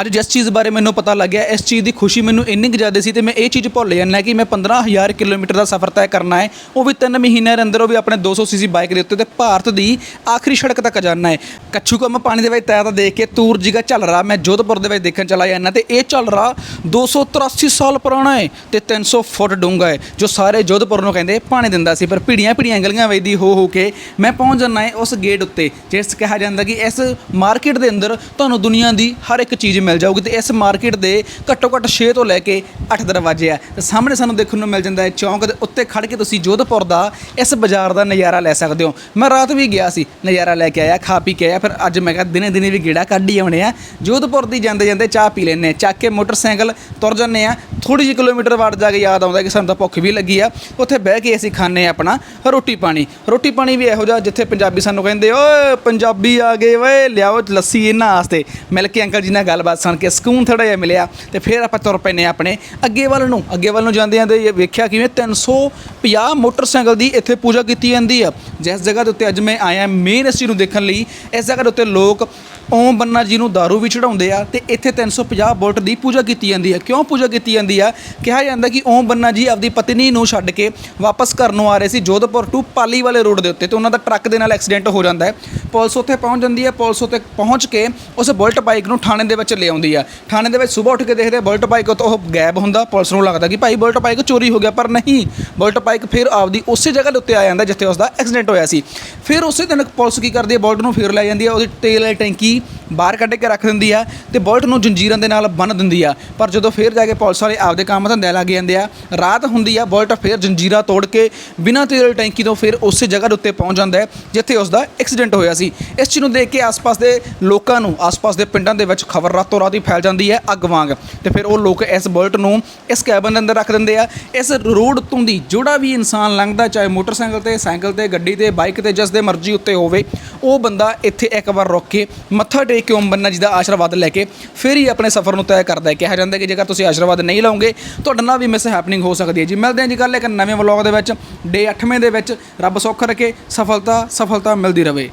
ਅੱਜ ਜਿਸ ਚੀਜ਼ ਬਾਰੇ ਮੈਨੂੰ ਪਤਾ ਲੱਗਿਆ ਇਸ ਚੀਜ਼ ਦੀ ਖੁਸ਼ੀ ਮੈਨੂੰ ਇੰਨੀ ਕੁ ਜ਼ਿਆਦਾ ਸੀ ਤੇ ਮੈਂ ਇਹ ਚੀਜ਼ ਭੁੱਲ ਜਾਂਦਾ ਕਿ ਮੈਂ 15000 ਕਿਲੋਮੀਟਰ ਦਾ ਸਫ਼ਰ ਤੈਅ ਕਰਨਾ ਹੈ। ਉਹ ਵੀ 3 ਮਹੀਨਿਆਂ ਦੇ ਅੰਦਰ ਉਹ ਵੀ ਆਪਣੇ 200 ਸੀਸੀ ਬਾਈਕ ਦੇ ਉੱਤੇ ਤੇ ਭਾਰਤ ਦੀ ਆਖਰੀ ਸੜਕ ਤੱਕ ਜਾਣਾ ਹੈ। ਕੱਛੂ ਕੰਮ ਪਾਣੀ ਦੇ ਵਿੱਚ ਤੈਰ ਦੇਖ ਕੇ ਤੂਰ ਜਿਗਾ ਚੱਲ ਰਿਹਾ, ਮੈਂ ਜੋਧਪੁਰ ਦੇ ਵਿੱਚ ਦੇਖਣ ਚਲਾ ਜਾਂਦਾ ਤੇ ਇਹ ਚੱਲ ਰਿਹਾ 283 ਸਾਲ ਪੁਰਾਣਾ ਹੈ ਤੇ 300 ਫੁੱਟ ਡੂੰਘਾ ਹੈ, ਜੋ ਸਾਰੇ ਜੋਧਪੁਰ ਨੂੰ ਕਹਿੰਦੇ ਪਾਣੀ ਦਿੰਦਾ ਸੀ। ਪਰ ਭੀੜੀਆਂ ਭੀੜੀਆਂ ਗਲੀਆਂ ਵੇਦੀ ਹੋ ਹੋ ਕੇ ਮੈਂ ਪਹੁੰਚ ਜਾਂਦਾ ਹੈ ਉਸ ਗੇਟ ਉੱਤੇ, ਜਿਸ ਕਿਹਾ ਜਾਂਦਾ ਕਿ ਇਸ ਮਾਰਕੀਟ ਦੇ ਅੰਦਰ ਤੁਹਾਨੂੰ ਦੁਨੀਆ ਦੀ ਹਰ ਇੱਕ ਚੀਜ਼ ਮਿਲ ਜਾਊਗੀ ਤੇ ਇਸ ਮਾਰਕੀਟ ਦੇ ਘੱਟੋ ਘੱਟ 6 ਤੋਂ ਲੈ ਕੇ 8 ਦਰਵਾਜ਼ੇ ਆ। ਤੇ ਸਾਹਮਣੇ ਸਾਨੂੰ ਦੇਖਣ ਨੂੰ ਮਿਲ ਜਾਂਦਾ ਹੈ ਚੌਂਕ ਦੇ ਉੱਤੇ ਖੜ ਕੇ ਤੁਸੀਂ ਜੋਧਪੁਰ ਦਾ ਇਸ ਬਾਜ਼ਾਰ ਦਾ ਨਜ਼ਾਰਾ ਲੈ ਸਕਦੇ ਹੋ। ਮੈਂ ਰਾਤ ਵੀ ਗਿਆ ਸੀ, ਨਜ਼ਾਰਾ ਲੈ ਕੇ ਆਇਆ, ਖਾ ਪੀ ਕੇ ਆਇਆ, ਫਿਰ ਅੱਜ ਮੈਂ ਕਿਹਾ ਦਿਨੇ ਦਿਨੇ ਵੀ ਗੇੜਾ ਕੱਢ ਹੀ ਆਉਣੇ ਆ। ਜੋਧਪੁਰ ਦੀ ਜਾਂਦੇ ਜਾਂਦੇ ਚਾਹ ਪੀ ਲੈਣੇ ਚੱਕ ਕੇ ਮੋਟਰਸਾਈਕਲ ਤੁਰ ਜੰਨੇ ਆ ਥੋੜੀ ਜਿਹੀ ਕਿਲੋਮੀਟਰ ਵਾਟ ਜਾ ਕੇ ਯਾਦ ਆਉਂਦਾ ਕਿ ਸਾਨੂੰ ਤਾਂ ਭੁੱਖ ਵੀ ਲੱਗੀ ਆ। ਉੱਥੇ ਬਹਿ ਕੇ ਅਸੀਂ ਖਾਣੇ ਆਪਣਾ ਰੋਟੀ ਪਾਣੀ। ਰੋਟੀ ਪਾਣੀ ਵੀ ਇਹੋ ਜਿਹਾ ਜਿੱਥੇ ਪੰਜਾਬੀ ਸਾਨੂੰ ਕਹਿੰਦੇ, ਓਏ, ਪੰਜਾਬੀ ਆ ਗਏ ਓਏ, ਲਿਆਓ ਲੱਸੀ ਇਹਨਾਂ ਵਾਸਤੇ। ਮਿਲ ਕੇ ਅੰਕਲ ਜੀ ਨਾਲ ਗੱਲਬਾਤ ਸੁਣ ਕੇ ਸਕੂਨ ਥੋੜਾ ਜਿਹਾ ਮਿਲਿਆ ਤੇ ਫਿਰ ਆਪਾਂ ਤੁਰ ਪੈਨੇ ਆਪਣੇ ਅੱਗੇ ਵੱਲ ਨੂੰ। ਅੱਗੇ ਵੱਲ ਨੂੰ ਜਾਂਦੇ ਜਾਂਦੇ ਇਹ ਵੇਖਿਆ ਕਿਵੇਂ 350 ਮੋਟਰਸਾਈਕਲ ਦੀ ਇੱਥੇ ਪੂਜਾ ਕੀਤੀ ਜਾਂਦੀ ਆ। ਜਿਸ ਜਗ੍ਹਾ ਦੇ ਉੱਤੇ ਅੱਜ ਮੈਂ ਆਇਆ ਮੇਨ ਇਸ ਚੀਜ਼ ਨੂੰ ਦੇਖਣ ਲਈ, ਇਸ ਜਗ੍ਹਾ ਦੇ ਉੱਤੇ ਲੋਕ ਓਮ ਬੰਨਾ ਜੀ ਨੂੰ दारू ਵੀ ਚੜਾਉਂਦੇ ਆ ਤੇ ਇੱਥੇ 350 ਵੋਲਟ ਦੀ ਪੂਜਾ ਕੀਤੀ ਜਾਂਦੀ ਹੈ। ਕਿਉਂ ਪੂਜਾ ਕੀਤੀ ਜਾਂਦੀ ਆ ਕਿਹਾ ਜਾਂਦਾ ਕਿ ਓਮ ਬੰਨਾ ਜੀ ਆਪਦੀ ਪਤਨੀ ਨੂੰ ਛੱਡ ਕੇ ਵਾਪਸ ਘਰ ਨੂੰ ਆ ਰਹੇ ਸੀ ਜੋਧਪੁਰ ਟੂ ਪਾਲੀ ਵਾਲੇ ਰੋਡ ਦੇ ਉੱਤੇ ਤੇ ਉਹਨਾਂ ਦਾ ਟਰੱਕ ਦੇ ਨਾਲ ਐਕਸੀਡੈਂਟ ਹੋ ਜਾਂਦਾ ਹੈ। ਪੁਲਿਸ ਉੱਥੇ ਪਹੁੰਚ ਜਾਂਦੀ ਹੈ, ਪੁਲਿਸ ਉੱਤੇ ਪਹੁੰਚ ਕੇ ਉਸ ਬੁਲਟ ਬਾਈਕ ਨੂੰ ਥਾਣੇ ਦੇ ਵਿੱਚ ਲੈ ਆਉਂਦੀ ਆ ਥਾਣੇ ਦੇ ਵਿੱਚ ਸਵੇਰ ਉੱਠ ਕੇ ਦੇਖਦੇ ਬੁਲਟ ਬਾਈਕ ਤੋਂ ਉਹ ਗਾਇਬ ਹੁੰਦਾ, ਪੁਲਿਸ ਨੂੰ ਲੱਗਦਾ ਕਿ ਭਾਈ ਬੁਲਟ ਬਾਈਕ ਚੋਰੀ ਹੋ ਗਿਆ, ਪਰ ਨਹੀਂ। ਬੁਲਟ ਬਾਈਕ ਫਿਰ ਆਪਦੀ ਉਸੇ ਜਗ੍ਹਾ ਦੇ ਉੱਤੇ ਆ ਜਾਂਦਾ ਜਿੱਥੇ ਉਸ ਦਾ ਐਕਸੀਡੈਂਟ ਹੋਇਆ ਸੀ। ਫਿਰ ਉਸੇ ਦਿਨ ਪੁਲਿਸ ਕੀ ਕਰਦੀ ਹੈ? ਬੁਲਟ ਨੂੰ ਫਿਰ ਲੈ ਜਾਂਦੀ ਹੈ, ਉਹਦੀ ਤੇਲ ਵਾਲੀ ਟੈਂਕੀ see ਬਾਹਰ ਕੱਢ ਕੇ ਰੱਖ ਦਿੰਦੀ ਆ ਤੇ ਬੁਲਟ ਨੂੰ ਜੰਜੀਰਾਂ ਦੇ ਨਾਲ ਬੰਨ ਦਿੰਦੀ ਆ। ਪਰ ਜਦੋਂ ਫਿਰ ਜਾ ਕੇ ਪੁਲਿਸ ਵਾਲੇ ਆਪਦੇ ਕੰਮ ਧੰਦੇ ਲੱਗ ਜਾਂਦੇ ਆ, ਰਾਤ ਹੁੰਦੀ ਆ, ਬੁਲਟ ਫਿਰ ਜੰਜੀਰਾਂ ਤੋੜ ਕੇ ਬਿਨਾਂ ਤੇਲ ਟੈਂਕੀ ਤੋਂ ਫਿਰ ਉਸੇ ਜਗ੍ਹਾ ਦੇ ਉੱਤੇ ਪਹੁੰਚ ਜਾਂਦਾ ਹੈ, ਜਿੱਥੇ ਉਸ ਦਾ ਐਕਸੀਡੈਂਟ ਹੋਇਆ ਸੀ। ਇਸ ਚੀਜ਼ ਨੂੰ ਦੇਖ ਕੇ ਆਸ-ਪਾਸ ਦੇ ਲੋਕਾਂ ਨੂੰ, ਆਸ-ਪਾਸ ਦੇ ਪਿੰਡਾਂ ਦੇ ਵਿੱਚ ਖਬਰ ਰਾਤੋਂ ਰਾਤ ਹੀ ਫੈਲ ਜਾਂਦੀ ਹੈ, ਅੱਗ ਵਾਂਗ। ਤੇ ਫਿਰ ਉਹ ਲੋਕ ਇਸ ਬੁਲਟ ਨੂੰ ਇਸ ਕੈਬਨ ਦੇ ਅੰਦਰ ਰੱਖ ਦਿੰਦੇ ਆ। ਇਸ ਰੋਡ ਤੋਂ ਦੀ ਜਿਹੜਾ ਵੀ ਇਨਸਾਨ ਲੰਘਦਾ, ਚਾਹੇ ਮੋਟਰਸਾਈਕਲ ਤੇ, ਸਾਈਕਲ ਤੇ, ਗੱਡੀ ਤੇ, ਬਾਈਕ ਤੇ, ਜਿਸ ਦੇ ਮਰਜ਼ੀ ਉੱਤੇ ਹੋਵੇ, ਉਹ ਬੰਦਾ ਇੱਥੇ ਇੱਕ ਵਾਰ ਰੁਕ ਕੇ ਮੱਥਾ ਟੇਕ ਕੇ ਓਮ ਬੰਨਾ ਜੀ ਦਾ ਆਸ਼ੀਰਵਾਦ ਲੈ ਕੇ ਫਿਰ ਹੀ ਆਪਣੇ ਸਫ਼ਰ ਨੂੰ ਤੈਅ ਕਰਦਾ ਹੈ। ਕਿਹਾ ਜਾਂਦਾ ਕਿ ਜੇਕਰ ਤੁਸੀਂ ਆਸ਼ੀਰਵਾਦ ਨਹੀਂ ਲਓਗੇ ਤੁਹਾਡੇ ਨਾਲ ਵੀ ਮਿਸ ਹੈਪਨਿੰਗ ਹੋ ਸਕਦੀ ਹੈ ਜੀ। ਮਿਲਦੇ ਹਾਂ ਜੀ ਕੱਲ੍ਹ ਇੱਕ ਨਵੇਂ ਵਲੌਗ ਦੇ ਵਿੱਚ ਡੇ 8ਵੇਂ ਦੇ ਵਿੱਚ। ਰੱਬ ਸੁੱਖ ਰੱਖੇ, ਸਫਲਤਾ ਸਫਲਤਾ ਮਿਲਦੀ ਰਵੇ